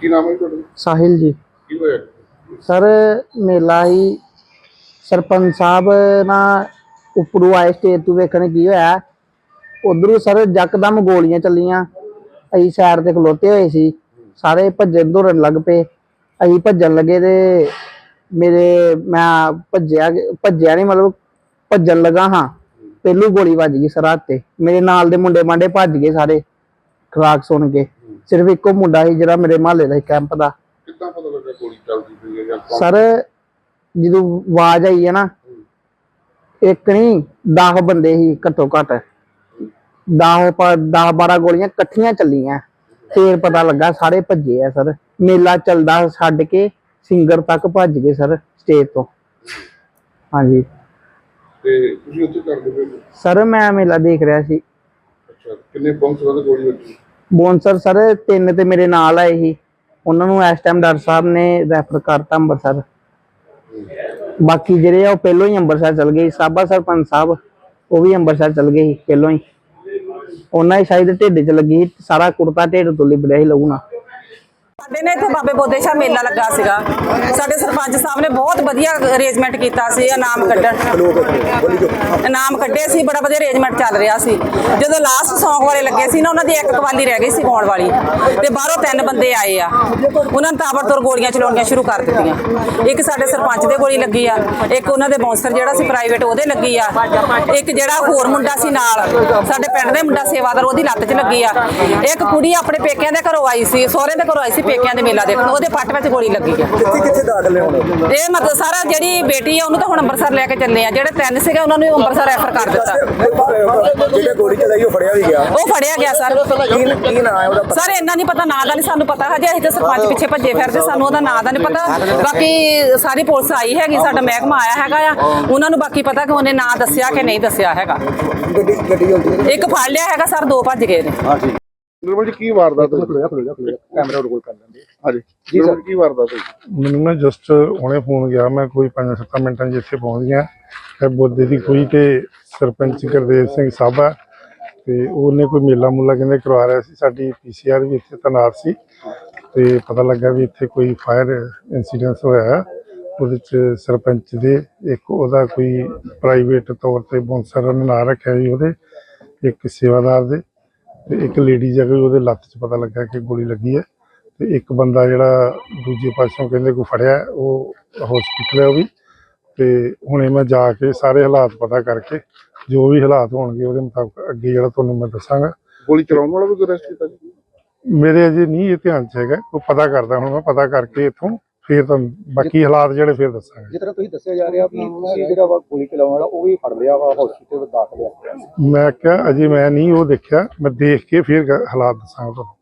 ਕੀ ਨਾਮ ਹੈ ਤੁਹਾਡਾ? ਸਾਹਿਲ ਜੀ। ਕੀ ਹੋਇਆ? ਸਰ ਮੇਲਾ ਹੀ ਸਰਪੰਚ ਸਾਹਿਬ ਨਾ ਉੱਪਰੋਂ ਆਏ ਸਟੇਜ ਤੋਂ ਵੇਖਣ ਕੀ ਹੋਇਆ। ਉਧਰੋਂ ਸਰ ਜੱਕਦਮ ਗੋਲੀਆਂ ਚੱਲੀਆਂ। ਅਸੀਂ ਸਾਈਡ ਤੇ ਖਲੋਤੇ ਹੋਏ ਸੀ। ਸਾਰੇ ਭੱਜਣ ਦੌੜਨ ਲੱਗ ਪਏ। ਅਸੀਂ ਭੱਜਣ ਲੱਗੇ ਤੇ ਮੇਰੇ ਮੈਂ ਭੱਜਿਆ ਭੱਜਿਆ ਨਹੀਂ ਮਤਲਬ ਭੱਜਣ ਲੱਗਾ ਹਾਂ। ਪਹਿਲੂ ਗੋਲੀ ਵੱਜ ਗਈ ਸਰ ਹੱਥ ਤੇ। ਮੇਰੇ ਨਾਲ ਦੇ ਮੁੰਡੇ ਮਾਂਡੇ ਭੱਜ ਗਏ ਸਾਰੇ। ਖਰਾਕ ਸੁਣ ਕੇ। ਸਿਰਫ ਇੱਕੋ ਮੁੰਡਾ ਸੀ ਜਿਹੜਾ ਮੇਰੇ ਮਹੱਲੇ ਦਾ ਕੈਂਪ ਦਾ। ਕਿੱਦਾਂ ਪਤਾ ਲੱਗਾ ਗੋਲੀ ਚੱਲਦੀ ਪਈ ਹੈ ਜਾਂ ਕੌਣ? ਸਰ ਜਦੋਂ ਆਵਾਜ਼ ਆਈ ਹੈ ਨਾ ਇੱਕ ਨਹੀਂ 10 ਬੰਦੇ ਸੀ ਘੱਟੋ ਘੱਟ। 10 10 12 ਗੋਲੀਆਂ ਇਕੱਠੀਆਂ ਚੱਲੀਆਂ। ਫੇਰ ਪਤਾ ਲੱਗਾ ਸਾਰੇ ਭੱਜੇ ਆ ਸਰ। ਮੇਲਾ ਚੱਲਦਾ ਛੱਡ ਕੇ ਸਿੰਗਰ ਤੱਕ ਭੱਜ ਗਏ ਸਰ ਸਟੇਜ ਤੋਂ। ਹਾਂਜੀ। ਤੇ ਤੁਸੀਂ ਉੱਥੇ ਕਰਦੇ ਪਏ ਹੋ? ਸਰ ਮੈਂ ਮੇਲਾ ਦੇਖ ਰਿਹਾ ਸੀ। ਅੱਛਾ ਕਿੰਨੇ ਪਹੁੰਚ ਵਾਲੇ ਗੋਲੀ ਵੱਜੀ? ਬੌਂਸਰ ਸਰ ਤਿੰਨ ਤੇ ਮੇਰੇ ਨਾਲ ਆਏ ਸੀ। ਉਹਨਾਂ ਨੂੰ ਇਸ ਟਾਈਮ ਡਾਕਟਰ ਸਾਹਿਬ ਨੇ ਰੈਫਰ ਕਰਤਾ ਅੰਮ੍ਰਿਤਸਰ ਬਾਕੀ ਜਿਹੜੇ ਆ ਉਹ ਪਹਿਲੋਂ ਹੀ ਅੰਮ੍ਰਿਤਸਰ ਚਲ ਗਏ ਸੀ। ਸਾਬਾ ਸਰਪੰਚ ਸਾਹਿਬ ਉਹ ਵੀ ਅੰਮ੍ਰਿਤਸਰ ਚਲ ਗਏ ਸੀ ਪਹਿਲੋਂ ਹੀ। ਉਹਨਾਂ ਹੀ ਸ਼ਾਇਦ ਢਿੱਡ 'ਚ ਲੱਗੀ ਸੀ, ਸਾਰਾ ਕੁੜਤਾ ਢਿੱਡ ਤੋਂ ਲਿਬੜਿਆ ਸੀ ਲਹੂ ਨਾਲ। ਸਾਡੇ ਨੇ ਇੱਥੇ ਬਾਬੇ ਬੋਦੇ ਸ਼ਾਹ ਮੇਲਾ ਲੱਗਾ ਸੀਗਾ। ਸਾਡੇ ਸਰਪੰਚ ਸਾਹਿਬ ਨੇ ਬਹੁਤ ਵਧੀਆ ਅਰੇਂਜਮੈਂਟ ਕੀਤਾ ਸੀ ਇਨਾਮ ਕੱਢਣ। ਇਨਾਮ ਕੱਢੇ ਸੀ, ਬੜਾ ਵਧੀਆ ਅਰੇਂਜਮੈਂਟ ਚੱਲ ਰਿਹਾ ਸੀ। ਜਦੋਂ ਲਾਸਟ Song ਵਾਲੇ ਲੱਗੇ ਸੀ ਨਾ, ਉਹਨਾਂ ਦੀ ਇੱਕ ਕਵਾਲੀ ਰਹਿ ਗਈ ਸੀ ਗਾਉਣ ਵਾਲੀ। ਤੇ ਬਾਹਰੋਂ ਤਿੰਨ ਬੰਦੇ ਆਏ ਆ। ਉਹਨਾਂ ਨੇ ਤਾਬੜਤੋੜ ਗੋਲੀਆਂ ਚਲਾਉਣੀਆਂ ਸ਼ੁਰੂ ਕਰ ਦਿੱਤੀਆਂ। ਇੱਕ ਸਾਡੇ ਸਰਪੰਚ ਦੇ ਗੋਲੀ ਲੱਗੀ ਆ, ਇੱਕ ਉਹਨਾਂ ਦੇ ਬਾਉਂਸਰ ਜਿਹੜਾ ਸੀ ਪ੍ਰਾਈਵੇਟ ਉਹਦੇ ਲੱਗੀ ਆ। ਇੱਕ ਜਿਹੜਾ ਹੋਰ ਮੁੰਡਾ ਸੀ ਨਾਲ, ਸਾਡੇ ਪਿੰਡ ਦੇ ਮੁੰਡਾ ਸੇਵਾਦਾਰ, ਉਹਦੀ ਲੱਤ 'ਚ ਲੱਗੀ ਆ। ਇੱਕ ਕੁੜੀ ਆਪਣੇ ਪੇਕਿਆਂ ਦੇ ਘਰੋਂ ਆਈ ਸੀ ਸਹੁਰੇ ਦੇ ਘਰੋਂ ਆਈ ਸੀ ਪੇਕਿਆਂ ਦੇ ਮੇਲਾ ਦੇਖਣ ਉਹਦੇ ਪੱਟ ਵਿੱਚ ਗੋਲੀ ਲੱਗੀ ਆ। ਕਿੱਥੇ ਕਿੱਥੇ ਦਾਖਲ ਹੁਣ? ਇਹ ਮਤਲਬ ਸਾਰਾ ਜਿਹੜੀ ਬੇਟੀ ਆ ਉਹਨੂੰ ਤਾਂ ਹੁਣ ਅੰਮ੍ਰਿਤਸਰ ਲੈ ਕੇ ਚੱਲੇ ਆ। ਜਿਹੜੇ ਤਿੰਨ ਸੀਗੇ ਉਹਨਾਂ ਨੂੰ ਅੰਮ੍ਰਿਤਸਰ ਰੈਫਰ ਕਰ ਦਿੱਤਾ। ਜਿਹੜੇ ਗੋਲੀ ਚਲਾਈ ਉਹ ਫੜਿਆ ਵੀ ਗਿਆ। ਉਹ ਫੜਿਆ ਗਿਆ ਸਰ। ਕੀ ਕੀ ਨਾਂ ਹੈ ਉਹਦਾ? ਸਰ ਇੰਨਾ ਨਹੀਂ ਪਤਾ ਨਾਂ ਦਾ ਨਹੀਂ ਸਾਨੂੰ ਪਤਾ ਹਜੇ। ਅਸੀਂ ਤਾਂ ਸਰਪੰਚ ਪਿੱਛੇ ਭੱਜੇ ਫਿਰਦੇ ਸਾਨੂੰ ਉਹਦਾ ਨਾਂ ਦਾ ਨਹੀਂ ਪਤਾ। ਬਾਕੀ ਸਾਰੀ ਪੁਲਿਸ ਆਈ ਹੈਗੀ ਸਾਡਾ ਮਹਿਕਮਾ ਆਇਆ ਹੈਗਾ ਆ। ਉਹਨਾਂ ਨੂੰ ਬਾਕੀ ਪਤਾ ਕਿ ਉਹਨੇ ਨਾਂ ਦੱਸਿਆ ਕਿ ਨਹੀਂ ਦੱਸਿਆ ਹੈਗਾ। ਗੱਡੀ ਗੱਡੀ ਹੁੰਦੀ ਇੱਕ ਫੜ ਲਿਆ ਹੈਗਾ ਸਰ ਦੋ ਭੱਜ ਗਏ ਨੇ। ਨਿਰਮਲ ਜੀ ਕੀ ਵਾਰਦਾਤ ਹੋਈ? ਕੈਮਰਾ ਰੋਲ ਕਰ ਲੈਂਦੇ ਹਾਂਜੀ ਜੀ ਸਰ। ਕੀ ਵਾਰਦਾਤ ਹੋਈ? ਮੈਨੂੰ ਨਾ ਜਸਟ ਹੁਣੇ ਫੋਨ ਗਿਆ ਮੈਂ ਕੋਈ 5-7 ਮਿੰਟਾਂ ਇੱਥੇ ਪਹੁੰਚ ਗਿਆ। ਤੇ ਬੋਦੇ ਦੀ ਕੋਈ ਤੇ ਸਰਪੰਚ ਗੁਰਦੇਵ ਸਿੰਘ ਸਾਬਾ ਤੇ ਉਹਨੇ ਕੋਈ ਮੇਲਾ ਮੂਲਾ ਕਹਿੰਦੇ ਕਰਵਾ ਰਿਹਾ ਸੀ ਸਾਡੀ ਪੀਸੀਆਰ ਵੀ ਇੱਥੇ ਤੈਨਾਤ ਸੀ। ਤੇ ਪਤਾ ਲੱਗਾ ਵੀ ਇੱਥੇ ਕੋਈ ਫਾਇਰ ਇਨਸੀਡੈਂਟ ਹੋਇਆ। ਉਹਦੇ ਚ ਸਰਪੰਚ ਦੇ ਇੱਕ ਉਹਦਾ ਕੋਈ ਪ੍ਰਾਈਵੇਟ ਤੌਰ ਤੇ ਬੌਂਸਰ ਨੇ ਨਾਂ ਰੱਖਿਆ ਜੀ ਉਹਦੇ ਇੱਕ ਸੇਵਾਦਾਰ ਦੇ। ਤੇ ਇੱਕ ਲੇਡੀ ਜਗ੍ਹਾ ਉਹਦੇ ਲੱਤ 'ਚ ਪਤਾ ਲੱਗਾ ਕਿ ਗੋਲੀ ਲੱਗੀ ਹੈ ਤੇ ਇੱਕ ਬੰਦਾ ਜਿਹੜਾ ਦੂਜੇ ਪਾਸੋਂ ਕਹਿੰਦੇ ਕੋਈ ਫੜਿਆ ਹੈ, ਉਹ ਹਸਪੀਟਲ ਹੈ ਉਹ ਵੀ। ਤੇ ਹੁਣੇ ਮੈਂ ਜਾ ਕੇ ਸਾਰੇ ਹਾਲਾਤ ਪਤਾ ਕਰਕੇ ਜੋ ਵੀ ਹਾਲਾਤ ਹੋਣਗੇ ਉਹਦੇ ਮੁਤਾਬਕ ਅੱਗੇ ਜਿਹੜਾ ਤੁਹਾਨੂੰ ਮੈਂ ਦੱਸਾਂਗਾ। ਗੋਲੀ ਚਲਾਉਣ ਵਾਲਾ ਵੀ ਅਰੈਸਟ ਕੀਤਾ ਜੀ? ਮੇਰੇ ਅਜੇ ਨਹੀਂ ਇਹ ਧਿਆਨ 'ਚ ਹੈਗਾ ਉਹ ਪਤਾ ਕਰਦਾ ਹੁਣ ਮੈਂ ਪਤਾ ਕਰਕੇ ਇੱਥੋਂ ਫਿਰ ਤੁਹਾਨੂੰ ਬਾਕੀ ਹਾਲਾਤ ਜਿਹੜੇ ਫਿਰ ਦੱਸਾਂਗਾ। ਜਿਸ ਤਰ੍ਹਾਂ ਤੁਸੀਂ ਦੱਸਿਆ ਜਾ ਰਿਹਾ ਵੀ ਤੁਸੀਂ ਜਿਹੜਾ ਵਾ ਗੋਲੀ ਚਲਾਉਣ ਵਾਲਾ ਉਹ ਵੀ ਫੜ ਲਿਆ ਵਾ ਹਸਪੀਟਲ ਦਾਖਲ ਆ ਮੈਂ ਕਿਹਾ ਅਜੇ ਮੈਂ ਨਹੀਂ ਉਹ ਦੇਖਿਆ ਮੈਂ ਦੇਖ ਕੇ ਫਿਰ ਗ- ਹਾਲਾਤ ਦੱਸਾਂਗਾ ਤੁਹਾਨੂੰ।